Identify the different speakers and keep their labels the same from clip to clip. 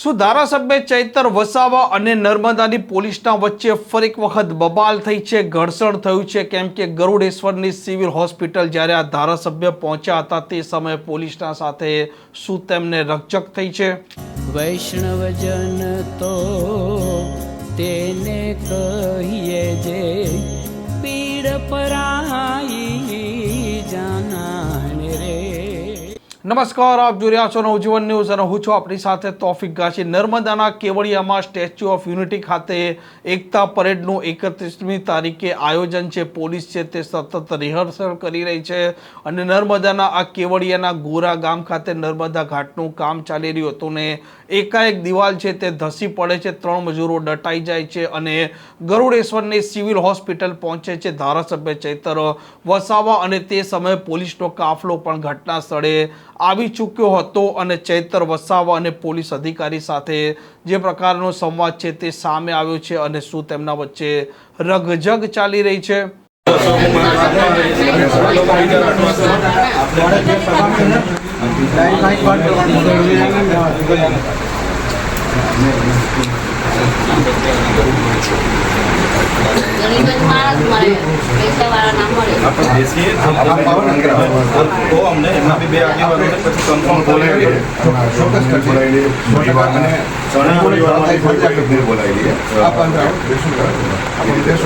Speaker 1: શું ધારાસભ્ય ચૈતર વસાવા અને નર્મદાની પોલીસના વચ્ચે ફરી એક વખત બબાલ થઈ છે, ઘર્ષણ થયું છે? કેમ કે ગરુડેશ્વરની સિવિલ હોસ્પિટલ જ્યારે આ ધારાસભ્ય પહોંચ્યા હતા, તે સમયે પોલીસના સાથે શું તેમને રકજક થઈ છે?
Speaker 2: વૈષ્ણવજન તો તેને કહીએ જે પીડ પરાઈ
Speaker 1: નમસ્કાર, આપ જોઈ રહ્યા છો નવજીવન ન્યૂઝ અને હું છું આપણી સાથે તોફિક ગાશી. નર્મદાના કેવડિયામાં સ્ટેચ્યુ ઓફ યુનિટી ખાતે એકતા પરેડનું એકત્રીસમી તારીખે આયોજન છે. પોલીસ છે તે સતત રિહર્સલ કરી રહી છે અને નર્મદાના આ કેવડિયાના ગોરા ગામ ખાતે નર્મદા ઘાટનું કામ ચાલી રહ્યું હતું ને એકાએક દિવાલ છે તે ધસી પડે છે, ત્રણ મજૂરો દટાઈ જાય છે અને ગરુડેશ્વરની સિવિલ હોસ્પિટલ પહોંચે છે. ધારાસભ્ય ચૈતર વસાવા અને તે સમયે પોલીસનો કાફલો પણ ઘટના સ્થળે આવી ચૂક્યો હતો અને ચૈતર વસાવા અને પોલીસ અધિકારી સાથે જે પ્રકારનો સંવાદ છે તે સામે આવ્યો છે અને શું તેમના વચ્ચે રગજગ ચાલી રહી છે
Speaker 3: ગરીબ જ માણસ મળે પૈસાવાળા ના મળે
Speaker 4: આપણે બેસીએ તો અમને એમના બી બે આગેવાનોને પછી કન્ફર્મ બોલાવીએ ઘણા પરિવારોની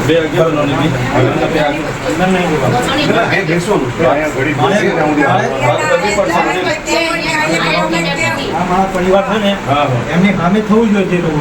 Speaker 4: બે આગેવાનોને બી. એમના બે આગેવાનોને
Speaker 5: આ મારા પરિવાર છે ને એમની સામે થવું જોઈએ જે લોકો.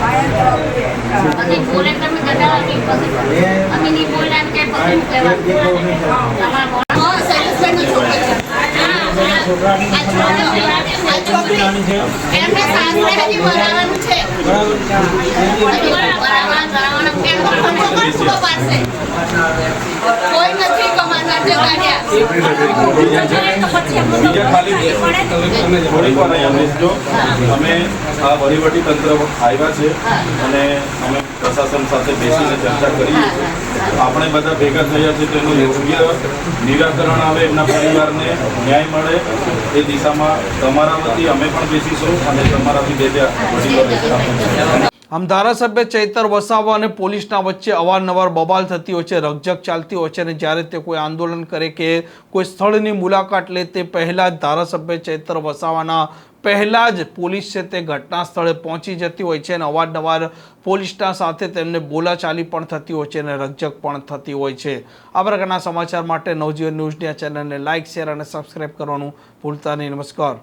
Speaker 4: પરિવારવાળા જોડે બે બે આગેવાનો આપણે રોહિતભાઈના ઘરેથી બે જણ બોલાવીએ. રોહિતભાઈના ઘરેથી શૈલેષભાઈના ઘરેથી બે આગેવાનો
Speaker 5: નાની છે.
Speaker 3: એમને સાસરે હજી બનાવવાનું છે. કોઈ નથી કમાનાર જગાડ્યા
Speaker 4: બીજા ખાલી થોડીક વાર અહીંયા બેસજો. અમે આ વહીવટી તંત્ર આવ્યા છે અને અમે પ્રશાસન સાથે બેસીને ચર્ચા કરીએ આપણે બધા ભેગા થયા છે તેનું યોગ્ય નિરાકરણ આવે એમના પરિવારને ન્યાય મળે. એ દિશામાં તમારા વતી અમે પણ બેસીશું અને તમારાથી બે બે વડીલો
Speaker 1: આમ ધારાસભ્ય ચૈતર વસાવા અને પોલીસના વચ્ચે અવારનવાર બબાલ થતી હોય છે, રકઝક ચાલતી હોય છે અને જ્યારે તે કોઈ આંદોલન કરે કે કોઈ સ્થળની મુલાકાત લે તે પહેલાં જ ધારાસભ્ય ચૈતર વસાવાના પહેલાં જ પોલીસ છે તે ઘટના સ્થળે પહોંચી જતી હોય છે અને અવારનવાર પોલીસના સાથે તેમને બોલાચાલી પણ થતી હોય છે અને રકઝક પણ થતી હોય છે. આ પ્રકારના સમાચાર માટે નવજીવન ન્યૂઝની આ ચેનલને લાઇક, શેર અને સબસ્ક્રાઈબ કરવાનું ભૂલતા નહીં. નમસ્કાર.